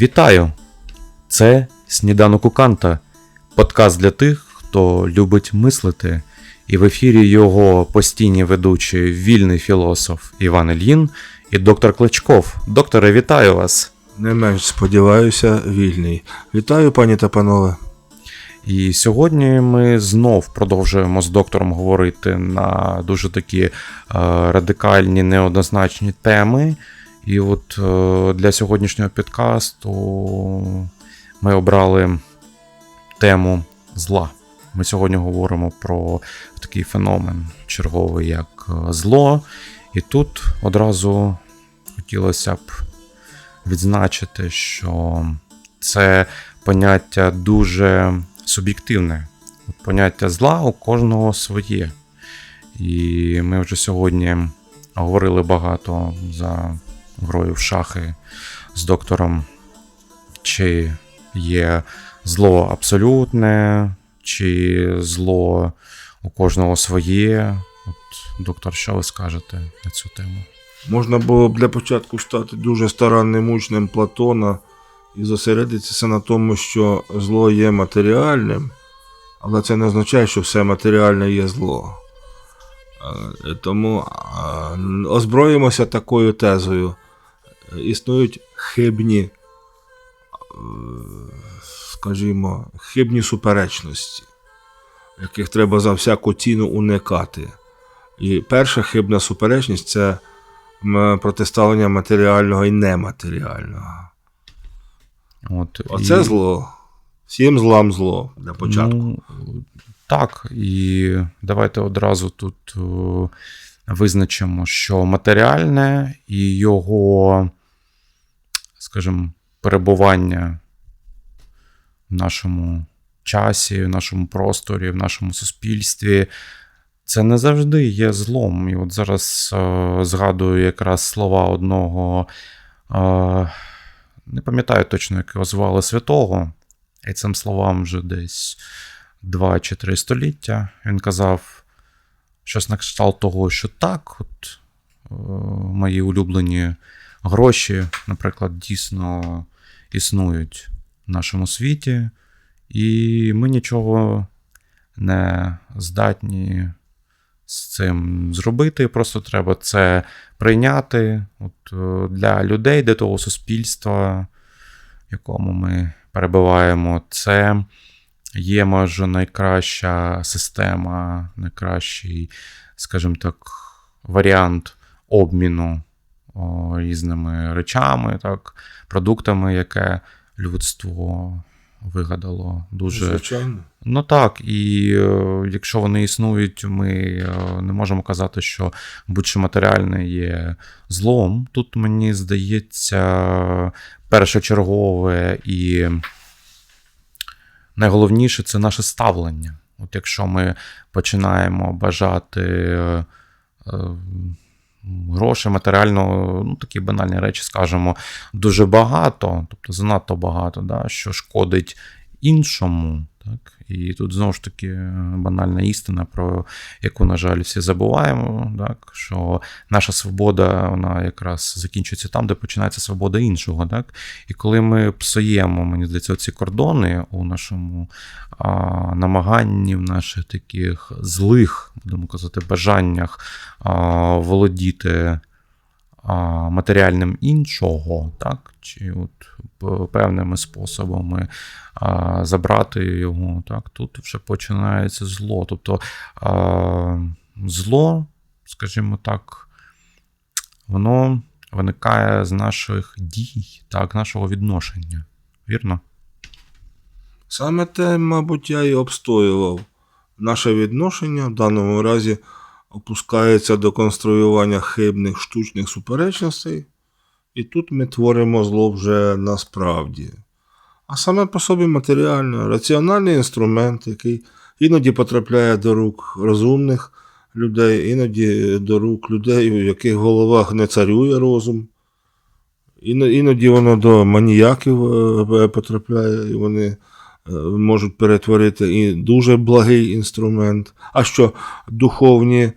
Вітаю! Це Сніданок у Канта, подкаст для тих, хто любить мислити. І в ефірі його постійні ведучі вільний філософ Іван Ільїн і доктор Кличков. Докторе, вітаю вас! Не менш сподіваюся, вільний. Вітаю, пані та панове. І сьогодні ми знов продовжуємо з доктором говорити на дуже такі е, радикальні, неоднозначні теми. І от е, для сьогоднішнього підкасту ми обрали тему зла. Ми сьогодні говоримо про такий феномен черговий, як е, зло. І тут одразу хотілося б відзначити, що це поняття дуже суб'єктивне. Поняття зла у кожного своє. І ми вже сьогодні говорили багато за грою в шахи з доктором, чи є зло абсолютне, чи зло у кожного своє. От, доктор, що ви скажете на цю тему? Можна було б для початку стати дуже старанним учнем Платона і зосередитися на тому, що зло є матеріальним, але це не означає, що все матеріальне є зло. Е, Тому озброїмося такою тезою. Існують хибні, е, скажімо, хибні суперечності, яких треба за всяку ціну уникати. І перша хибна суперечність це протиставлення матеріального і нематеріального. От, Оце і- зло. Всім злам зло для початку. Ну, так, і давайте одразу тут е, визначимо, що матеріальне і його, скажімо, перебування в нашому часі, в нашому просторі, в нашому суспільстві. Це не завжди є злом. І от зараз е, згадую якраз слова одного, е, не пам'ятаю точно, як його звали святого, і цим словам вже десь два чи три століття. Він казав щось на кшталт того, що так, от е, мої улюблені гроші, наприклад, дійсно існують в нашому світі, і ми нічого не здатні з цим зробити. Просто треба це прийняти от, е, для людей, для того суспільства, в якому ми перебуваємо. Це є, може, найкраща система, найкращий, скажімо так, варіант обміну різними речами, так, продуктами, яке людство вигадало дуже Звичайно. Ну так, і е, якщо вони існують, ми е, не можемо казати, що будь-що матеріальне є злом. Тут мені здається, першочергове і найголовніше це наше ставлення. От якщо ми починаємо бажати е, матеріально, ну такі банальні речі, скажемо, дуже багато, тобто занадто багато, да, що шкодить іншому. Так? І тут знову ж таки банальна істина, про яку, на жаль, всі забуваємо, так? що наша свобода вона якраз закінчується там, де починається свобода іншого. Так? І коли ми псуємо, мені здається, ці кордони у нашому а, намаганні, в наших таких злих, будемо казати, бажаннях а, володіти матеріальним іншого, так? чи от певними способами забрати його, так? тут вже починається зло. Тобто зло, скажімо так, воно виникає з наших дій, так, нашого відношення. Вірно? Саме те, мабуть, я і обстоював. Наше відношення в даному разі опускається до конструювання хибних штучних суперечностей, і тут ми творимо зло вже насправді. А саме по собі матеріально, раціональний інструмент, який іноді потрапляє до рук розумних людей, іноді до рук людей, у яких в головах не царює розум. Іноді воно до маніяків е, потрапляє, і вони можуть перетворити і дуже благий інструмент. А що духовні е,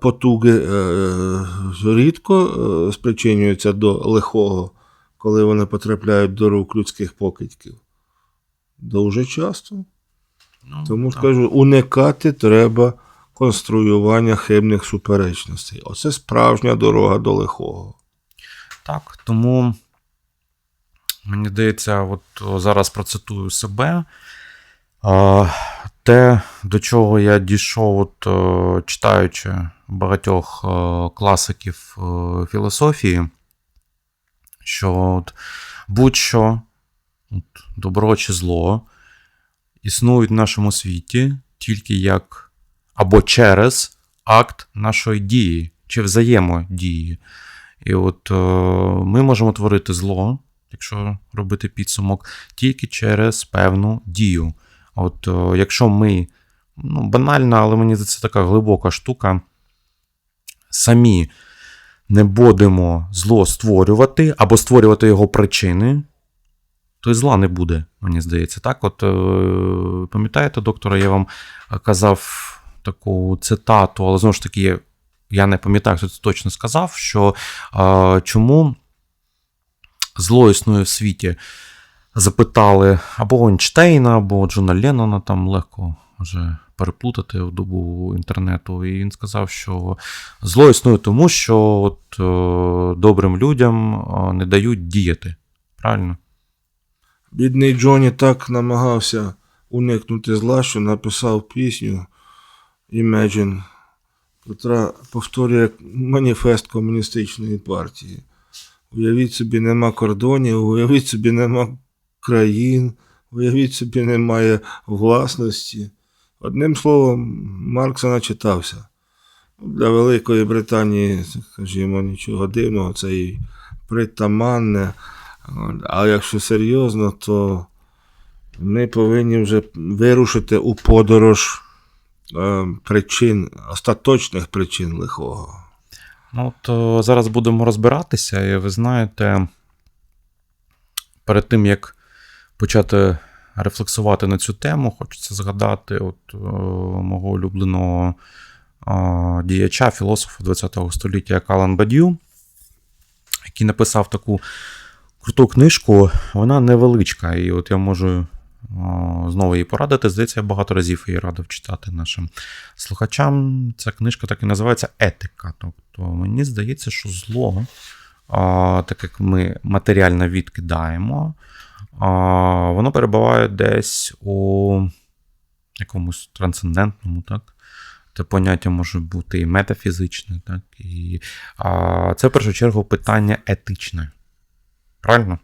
потуги е, рідко е, спричинюються до лихого коли вони потрапляють до рук людських покидьків? Дуже часто. Ну, Тому так. скажу, уникати треба конструювання хибних суперечностей. Оце справжня дорога до лихого. Так, тому мені здається, от зараз процитую себе. Те, до чого я дійшов, от, читаючи багатьох класиків філософії, що от, будь-що, от, добро чи зло, існують в нашому світі тільки як або через акт нашої дії чи взаємодії. І от ми можемо творити зло, якщо робити підсумок, тільки через певну дію. От е, якщо ми, ну, банально, але мені це така глибока штука, самі не будемо зло створювати або створювати його причини, то й зла не буде, мені здається. Так, от е, пам'ятаєте, доктора, я вам казав таку цитату, але знову ж таки, я не пам'ятаю, хто це точно сказав, що е, чому зло існує в світі. Запитали або Ейнштейна, або Джона Леннона, там легко вже переплутати в добу інтернету. І він сказав, що зло існує тому, що от, е, добрим людям е, не дають діяти. Правильно? Бідний Джоні так намагався уникнути зла, що написав пісню Imagine, котра повторює маніфест комуністичної партії. Уявіть собі, нема кордонів, уявіть собі, нема країн, уявіть собі, немає власності. Одним словом, Маркса начитався. Для Великої Британії, скажімо, нічого дивного, це і притаманне. А якщо серйозно, то ми повинні вже вирушити у подорож е, причин, остаточних причин лихого. Ну, от е, зараз будемо розбиратися, і ви знаєте, перед тим як почати рефлексувати на цю тему, хочеться згадати от, е, мого улюбленого діяча, філософа ХХ століття як Алан Бадью, який написав таку круту книжку. Вона невеличка, і от я можу знову її порадити. Здається, я багато разів її радив читати нашим слухачам. Ця книжка так і називається Етика. Тобто, мені здається, що зло, так як ми матеріально відкидаємо, воно перебуває десь у якомусь трансцендентному, так? Це поняття може бути і метафізичне, так? І, а, це в першу чергу питання етичне. Правильно?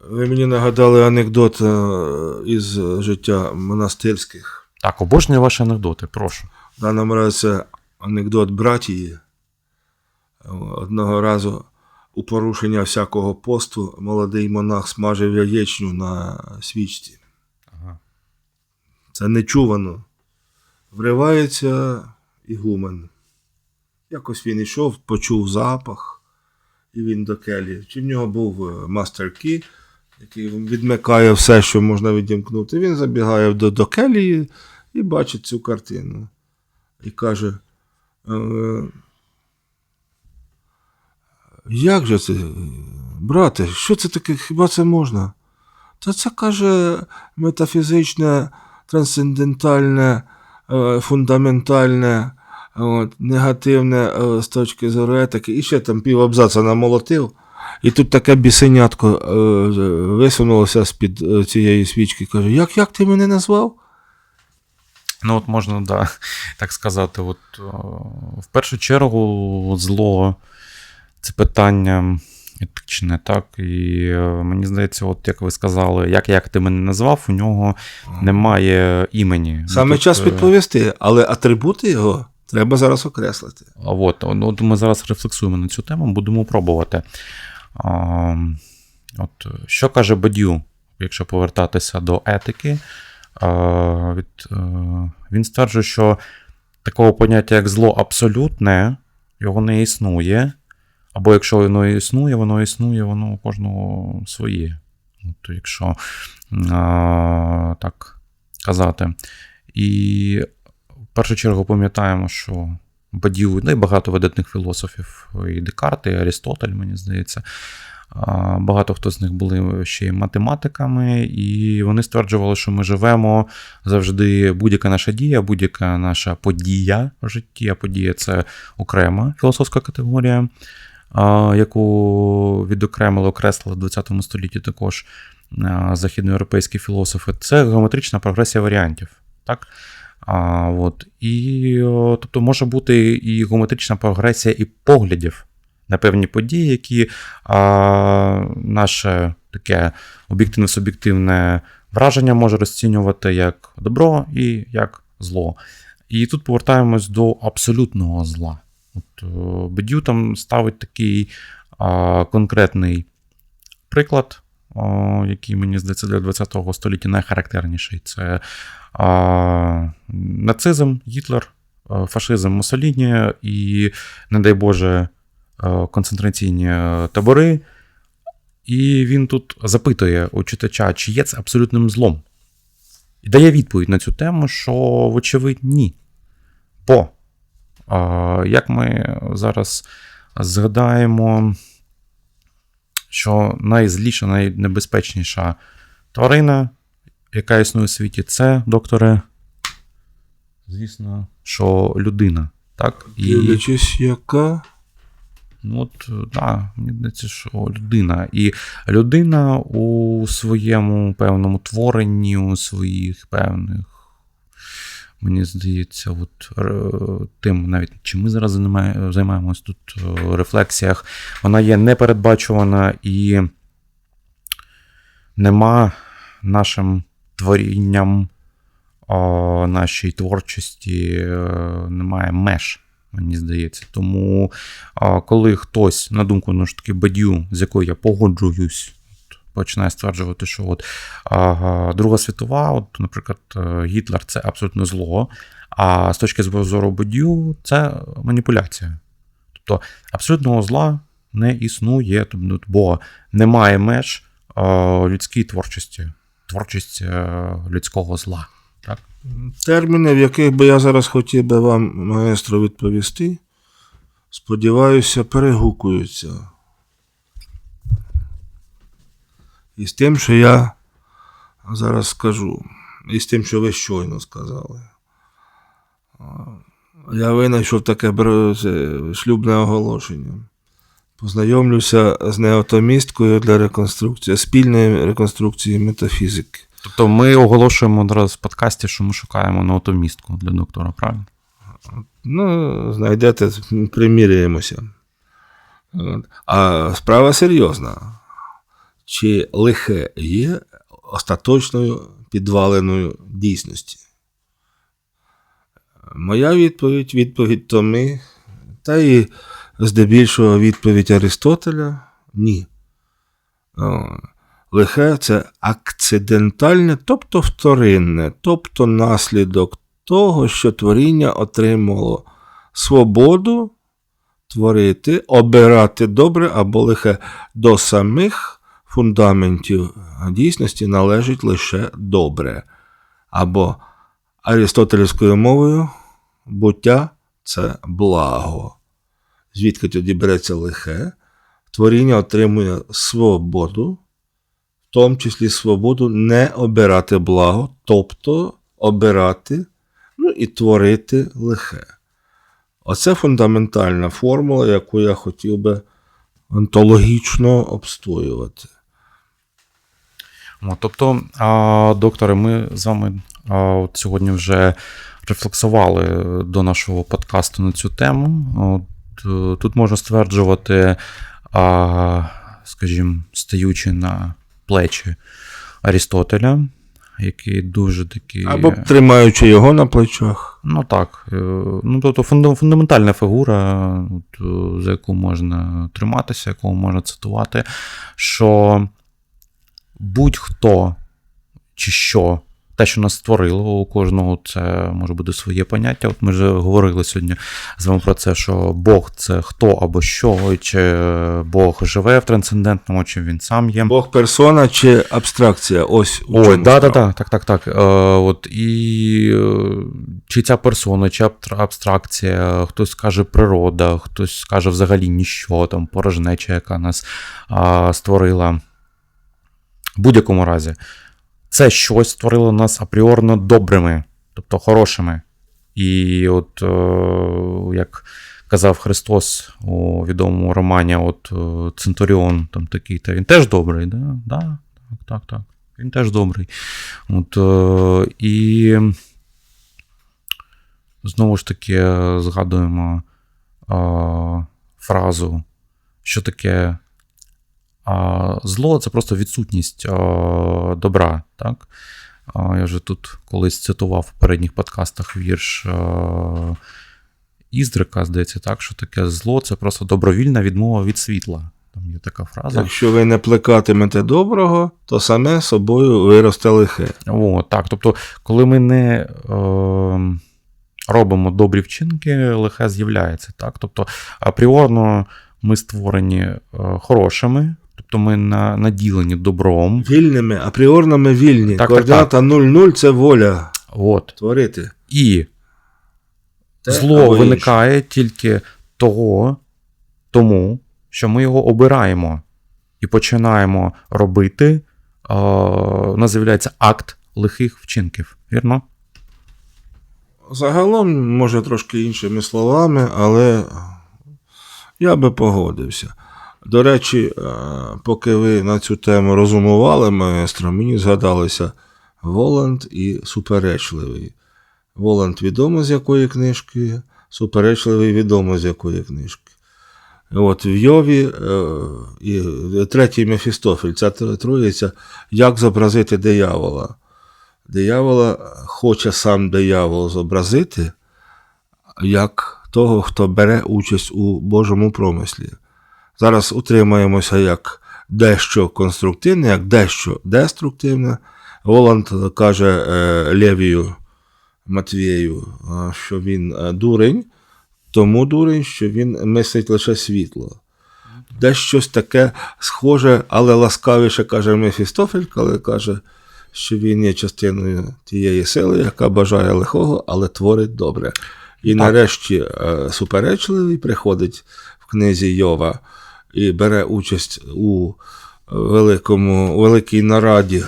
Ви мені нагадали анекдот е, із життя монастирських. Так, обожнюю ваші анекдоти, прошу. В даному разі це анекдот братії. Одного разу у порушення всякого посту молодий монах смажив яєчню на свічці. Ага. Це нечувано. Вривається ігумен. Якось він йшов, почув запах, і він до келі. Чи в нього був е, мастер кі, який відмикає все, що можна відімкнути. Він забігає до, до келії і бачить цю картину. І каже: е, Як же це, брате, що це таке? Хіба це можна? Та це каже метафізичне, трансцендентальне, е, фундаментальне, от, негативне е, з точки зору етики. І ще там пів абзаца намолотив. І тут таке бісенятко е, висунулося з-під е, цієї свічки. Каже: Як, як ти мене назвав? Ну, от можна, да, так сказати, от, в першу чергу зло це питання етичне, так. І е, мені здається, от як ви сказали, як, як ти мене назвав, у нього немає імені. Ну, Саме час е, відповісти, але атрибути його треба зараз окреслити. А От, ну, от ми зараз рефлексуємо на цю тему, будемо пробувати. А, от, що каже Бадю, якщо повертатися до етики? А, від, е, він стверджує, що такого поняття, як зло абсолютне, його не існує. Або якщо воно існує, воно існує, воно у кожного своє. От, якщо а, так казати. І першу чергу пам'ятаємо, що Бадію, ну і багато видатних філософів, і Декарт, і Арістотель, мені здається. Багато хто з них були ще й математиками, і вони стверджували, що ми живемо завжди будь-яка наша дія, будь-яка наша подія в житті. А подія це окрема філософська категорія, яку відокремили, окреслили в 20 столітті також західноєвропейські філософи. Це геометрична прогресія варіантів. Так? А, от. І, тобто може бути і геометрична прогресія і поглядів на певні події, які а, наше таке об'єктивно-суб'єктивне враження може розцінювати як добро і як зло. І тут повертаємось до абсолютного зла. От, Бедю там ставить такий а, конкретний приклад, який мені здається для 20 століття найхарактерніший. Це нацизм, Гітлер, фашизм Муссоліні і, не дай Боже, концентраційні табори. І він тут запитує у читача, чи є це абсолютним злом. І дає відповідь на цю тему, що, вочевидь, ні. Бо, як ми зараз згадаємо, що найзліша, найнебезпечніша тварина, яка існує у світі, це, докторе, звісно, що людина. Так? І, Дивлячись, яка. ну, от, так, мені здається, що людина. І людина у своєму певному творенні, у своїх певних. Мені здається, от е, тим, навіть чим ми зараз займає- займаємось тут е, рефлексіях, вона є непередбачувана і нема нашим творінням нашій творчості е, немає меж, мені здається. Тому, коли хтось, на думку ну, ж таки Бадю, з якою я погоджуюсь, починає стверджувати, що от, Друга світова, от, наприклад, е, Гітлер це абсолютно зло. А з точки зору Бадю, це маніпуляція. Тобто абсолютного зла не існує, тобто, бо немає меж е, людській творчості, творчість е, людського зла. Так? Терміни, в яких би я зараз хотів би вам, маестро, відповісти, сподіваюся, перегукуються. І з тим, що я зараз скажу, і з тим, що ви щойно сказали. Я винайшов таке шлюбне оголошення. Познайомлюся з неотомісткою для реконструкції, спільної реконструкції метафізики. Тобто ми оголошуємо одразу в подкасті, що ми шукаємо наотомістку для доктора, правильно? Ну, знайдете, приміряємося. А справа серйозна. Чи лихе є остаточною підваленою дійсності? Моя відповідь, відповідь Томи, та і здебільшого відповідь Аристотеля ні. Лихе це акцидентальне, тобто вторинне, тобто наслідок того, що творіння отримало свободу творити, обирати добре або лихе до самих фундаментів дійсності належить лише добре. Або аристотелівською мовою буття це благо. Звідки тоді береться лихе? Творіння отримує свободу, в тому числі свободу не обирати благо, тобто обирати ну і творити лихе. Оце фундаментальна формула, яку я хотів би онтологічно обстоювати. Тобто, докторе, ми з вами от сьогодні вже рефлексували до нашого подкасту на цю тему. От, е, тут можна стверджувати, скажімо, стаючи на плечі Арістотеля, який дуже такий. Або тримаючи його на плечах. Ну так. е, Ну, тобто фундаментальна фігура, е, за яку можна триматися, яку можна цитувати, що будь-хто чи що те, що нас створило, у кожного це може бути своє поняття. От ми вже говорили сьогодні з вами про це, що Бог це хто або що, чи Бог живе в трансцендентному, чи він сам є. Бог персона чи абстракція? Ось у Ой, да, да, да, так, так, так. Е, от, і е, чи ця персона, чи абстра- абстракція, хтось скаже природа, хтось скаже взагалі ніщо, там, порожнеча, яка нас а, створила. В будь-якому разі, це щось створило нас апріорно добрими, тобто хорошими. І от, е, як казав Христос у відомому романі, от е, Центуріон, там такий, та він теж добрий, да? Да, так, так, так. Він теж добрий. От, е, і знову ж таки згадуємо фразу, що таке зло це просто відсутність добра. Так? Я вже тут колись цитував в передніх подкастах вірш Іздрика, здається, так, що таке зло це просто добровільна відмова від світла. Там є така фраза. Якщо ви не плекатимете доброго, то саме собою виросте лихе. О, так. Тобто, коли ми не е, робимо добрі вчинки, лихе з'являється. Так? Тобто, апріорно ми створені е, хорошими, тобто ми на, наділені добром. Вільними, апріорно ми вільні. Так, Координата 0,0 це воля От. творити. І Те зло або інше. виникає тільки того, тому, що ми його обираємо і починаємо робити. Е, у нас з'являється акт лихих вчинків. Вірно? Загалом, може, трошки іншими словами, але я би погодився. До речі, е, поки ви на цю тему розумували, маестро, мені згадалися Воланд і суперечливий. Воланд відомо з якої книжки, суперечливий відомо з якої книжки. От в Йові е, і третій Мефістофель, ця троїця, як зобразити диявола. Диявола хоче сам диявол зобразити як того, хто бере участь у Божому промислі. Зараз утримаємося як дещо конструктивне, як дещо деструктивне. Воланд каже е, Левію Матвією, е, що він е, дурень, тому дурень, що він мислить лише світло. Десь щось таке схоже, але ласкавіше каже Мефістофель, коли каже, що він є частиною тієї сили, яка бажає лихого, але творить добре. І нарешті суперечливий приходить в книзі Йова і бере участь у великому, великій нараді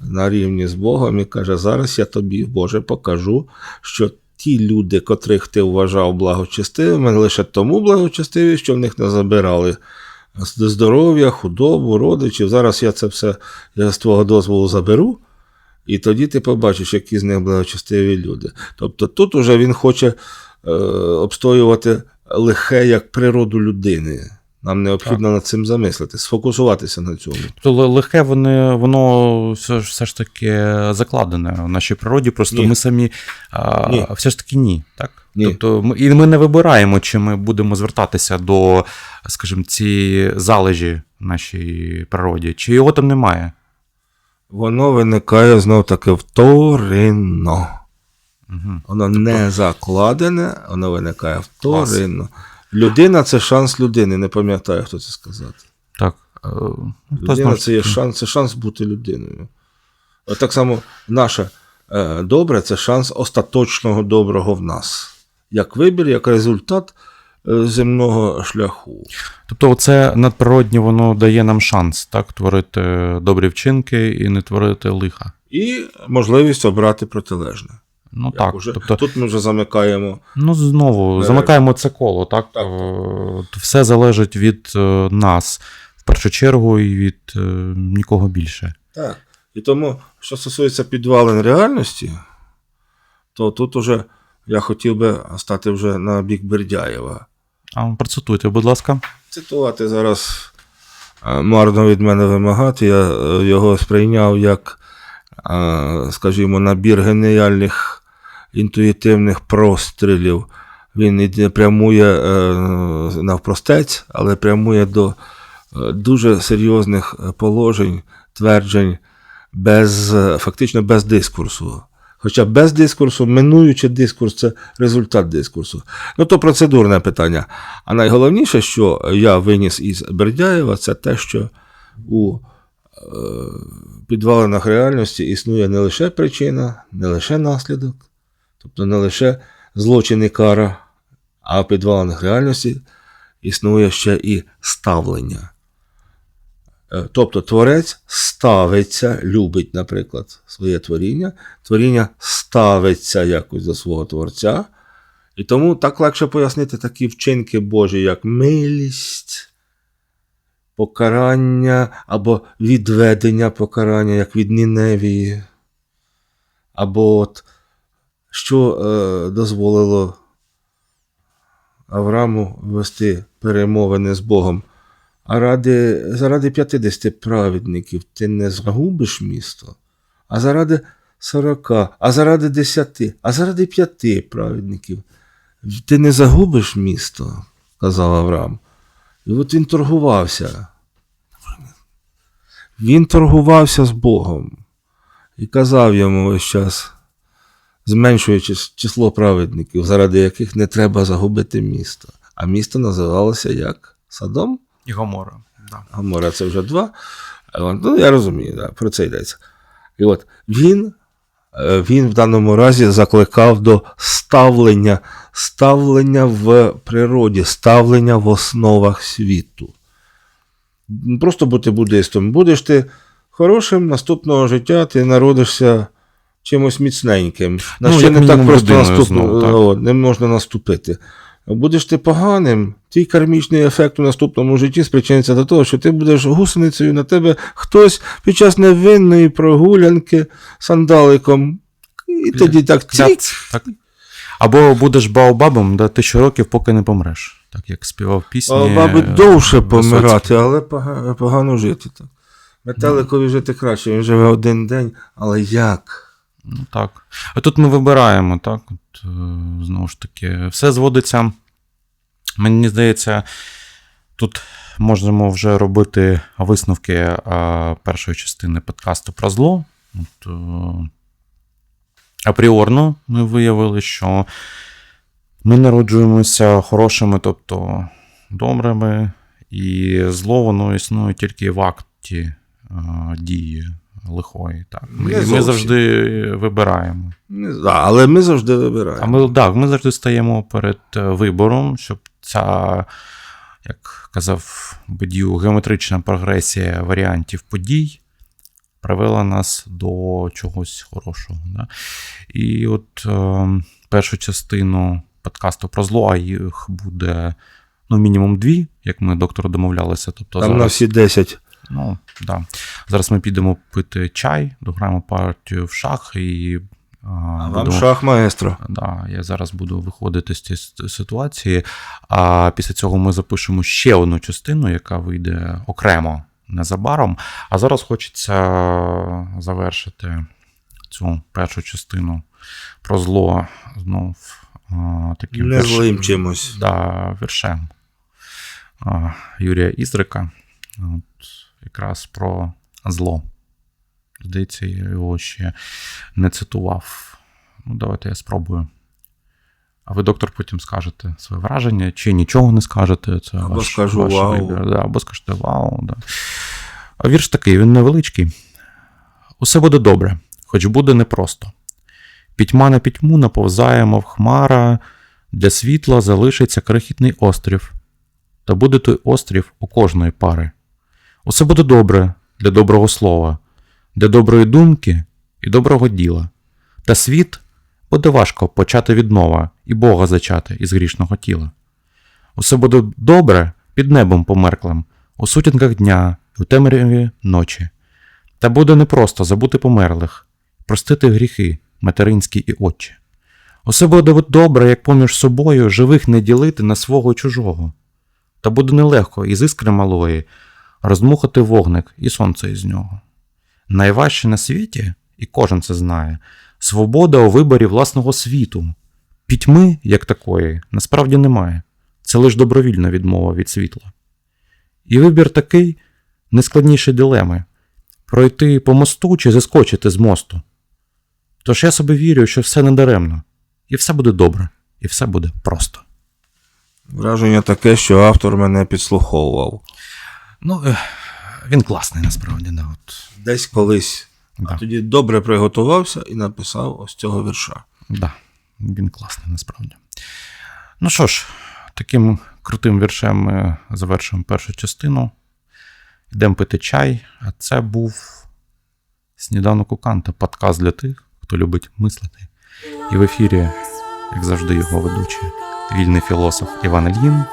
на рівні з Богом і каже: зараз я тобі, Боже, покажу, що ті люди, котрих ти вважав благочестивими, лише тому благочестиві, що в них не забирали здоров'я, худобу, родичів. Зараз я це все я з твого дозволу заберу. І тоді ти побачиш, які з них благочестиві люди. Тобто тут уже він хоче е, обстоювати лихе як природу людини. Нам необхідно над цим замислити, сфокусуватися на цьому. Тобто ли- лихе вони, воно все ж, все ж таки закладене в нашій природі, просто Ні. ми самі а, Ні. все ж таки ні. Так? Ні. Тобто ми, і ми не вибираємо, чи ми будемо звертатися до, скажімо, цієї залежі в нашій природі, чи його там немає. Воно виникає знов таки вторинно. Угу. Воно не закладене, воно виникає вторинно. Людина це шанс людини, не пам'ятаю, хто це сказати. Так. е, Людина це є шанс, це шанс бути людиною. От Так само наше е, добре це шанс остаточного доброго в нас. Як вибір, як результат е, земного шляху. Тобто, це надприроднє воно дає нам шанс так, творити добрі вчинки і не творити лиха. І можливість обрати протилежне. Ну Як так. уже, Тобто, Тут ми вже замикаємо. Ну, знову Мережі. замикаємо це коло, так? Так. Е, Все залежить від е, нас в першу чергу і від е, нікого більше. Так. І тому, що стосується підвалин реальності, то тут уже я хотів би стати вже на бік Бердяєва. А процитуйте, будь ласка. Цитувати зараз е, марно від мене вимагати. Я е, його сприйняв як, е, скажімо, набір геніальних інтуїтивних прострілів. Він іде прямує е, навпростець, але прямує до е, дуже серйозних е, положень, тверджень без, е, фактично без дискурсу. Хоча без дискурсу, минуючи дискурс, це результат дискурсу. Ну, то процедурне питання. А найголовніше, що я виніс із Бердяєва, це те, що у е, підвалинах реальності існує не лише причина, не лише наслідок, тобто не лише злочин і кара, а в підвалинах реальності існує ще і ставлення. Е, Тобто творець ставиться, любить, наприклад, своє творіння, творіння ставиться якось до свого творця. І тому так легше пояснити такі вчинки Божі, як милість, покарання або відведення покарання, як від Ніневії, або от, що е, дозволило Аврааму вести перемовини з Богом. А ради, заради 50 праведників ти не загубиш місто, а заради 40, а заради 10, а заради 5 праведників ти не загубиш місто, казав Авраам. І от він торгувався. Він торгувався з Богом і казав йому весь час, зменшуючи число праведників, заради яких не треба загубити місто. А місто називалося як Садом? І Гомора. Да. Гомора це вже два. Ну, я розумію, да, про це йдеться. І от він, він в даному разі закликав до ставлення, ставлення в природі, ставлення в основах світу. Просто бути буддистом. Будеш ти хорошим, наступного життя ти народишся чимось міцненьким. На Ну, що не так просто людиною наступ... знову, так. о, не можна наступити. Будеш ти поганим, твій кармічний ефект у наступному житті спричиниться до того, що ти будеш гусеницею на тебе хтось під час невинної прогулянки сандаликом. І тоді так цік. Так. Або будеш баобабом до тисячу років, поки не помреш. Так як співав пісні. А баби довше помирати, але погано жити. Так. Метеликові жити краще, він живе один день, але як? Ну так. А тут ми вибираємо, так? От, е, знову ж таки, все зводиться. Мені здається, тут можемо вже робити висновки е, першої частини подкасту про зло. От, е, апріорно ми виявили, що ми народжуємося хорошими, тобто добрими, і зло воно існує тільки в акті дії лихої. Так. Ми, Не ми завжди вибираємо. Не але ми завжди вибираємо. А ми, так, ми завжди стаємо перед е, вибором, щоб ця, як казав Бедю, геометрична прогресія варіантів подій привела нас до чогось хорошого. Да? І от е, першу частину подкасту про зло, а їх буде ну, мінімум дві, як ми доктору домовлялися. Тобто Там на всі 10. Ну, да. зараз ми підемо пити чай, дограємо партію в шах і. А вам шах маестро. Да, я зараз буду виходити з цієї ситуації. А після цього ми запишемо ще одну частину, яка вийде окремо незабаром. А зараз хочеться завершити цю першу частину про зло знов таким Не вірш- злим чимось. Да, віршем Юрія Ізрика. От, якраз про зло. Здається, я його ще не цитував. Ну, давайте я спробую. А ви, доктор, потім скажете своє враження, чи нічого не скажете. Це Або ваш, скажу ваш «Вау». вибір. Да, або скажете вау. Да. А вірш такий, він невеличкий. Усе буде добре, хоч буде непросто. Пітьма на пітьму наповзає, мов хмара, для світла залишиться крихітний острів. Та буде той острів у кожної пари. Усе буде добре для доброго слова, для доброї думки і доброго діла. Та світ буде важко почати віднова і Бога зачати із грішного тіла. Усе буде добре під небом померклим, у сутінках дня і у темряві ночі. Та буде непросто забути померлих, простити гріхи материнські і отчі. Усе буде добре, як поміж собою живих не ділити на свого чужого. Та буде нелегко із іскри малої роздмухати вогник і сонце із нього. Найважче на світі, і кожен це знає, свобода у виборі власного світу. Пітьми, як такої, насправді немає. Це лише добровільна відмова від світла. І вибір такий не дилеми пройти по мосту чи зіскочити з мосту. Тож я собі вірю, що все не даремно, і все буде добре, і все буде просто. Враження таке, що автор мене підслуховував. Ну, е, він класний насправді, да, от, Десь колись. Да. А тоді добре приготувався і написав ось цього вірша. да, він класний насправді. Ну що ж, таким крутим віршем ми завершуємо першу частину. Йдемо пити чай, а це був сніданок у Канта, подкаст для тих, хто любить мислити. І в ефірі, як завжди, його ведучі, вільний філософ Іван Ільїн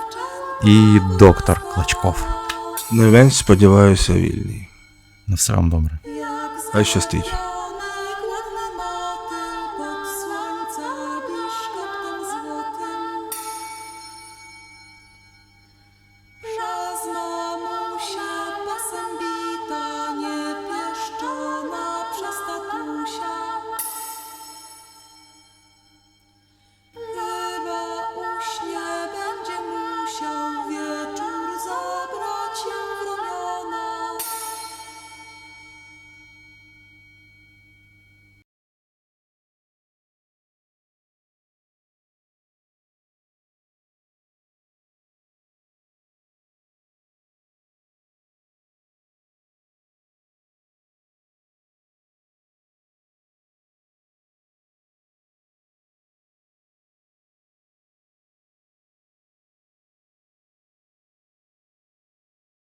і доктор Клочков. Невень, сподіваюся, вільний. На все вам добре. Хай щастить.